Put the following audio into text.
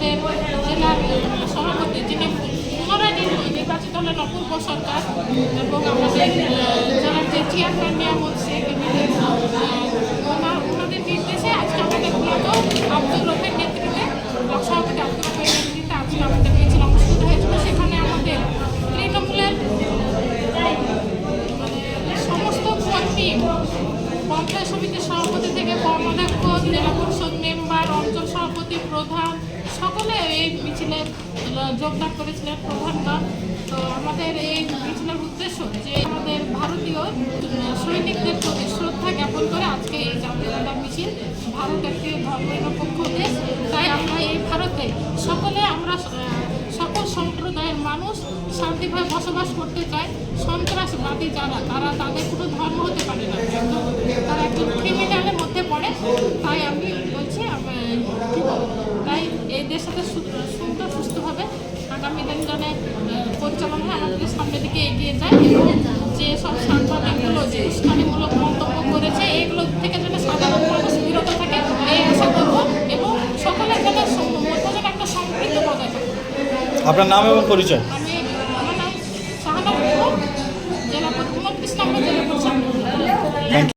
আমাদের জেলার সভাপতি যিনি পুনরায় নির্বাচিত হলেন এবং আমাদের জেলার যে চেয়ারম্যান নিয়ামত শেখ ওনাদের নির্দেশে আজকে আমাদের মূলত আব্দুল রফের নেতৃত্বে সভাপতি আব্দুল রফের হয়েছিল। সেখানে আমাদের তৃণমূলের মানে সমস্ত কর্মী, পঞ্চায়েত সমিতির সভাপতি থেকে কর্মাধ্যক্ষ, জেলা পরিষদ মেম্বার, অঞ্চল সভাপতি, প্রধান আহ, যোগদান করেছিলেন প্রধানরা তো আমাদের এই মিছিলের উদ্দেশ্য যে আমাদের ভারতীয় সৈনিকদের প্রতি শ্রদ্ধা জ্ঞাপন করে আজকে এই জাতীয়তা মিছিল ভারত একটি ধর্মনিরপেক্ষ দেশ তাই আমরা এই ভারতে সকলে আমরা সকল সম্প্রদায়ের মানুষ শান্তিভাবে বসবাস করতে চায় সন্ত্রাসবাদী যারা তারা তাদের কোনো ধর্ম হতে পারে না একজন ক্রিমিনালের মধ্যে পড়ে তাই আমি বলছি আমি কি বলব, তাই এই দেশটাতে সু- সুন্দর সুস্থভাবে আগামী দিন যেন আহ, পরিচালনা হয় আমাদের সামনের দিকে এগিয়ে যায় এবং যে সব সাংবাদিকগুলো যে উস্কানিমূলক মন্তব্য করেছে এইগুলো থেকে যেন সাধারণ মানুষ বিরত থাকে এই আশা করব এবং সকলের যেন মধ্যে যেন একটা সম্পৃক্ত বজায় থাকে আপনার নাম এবং পরিচয়? আমি আমার নাম শাহানা জেলা নম্বর জেলা পরিষদ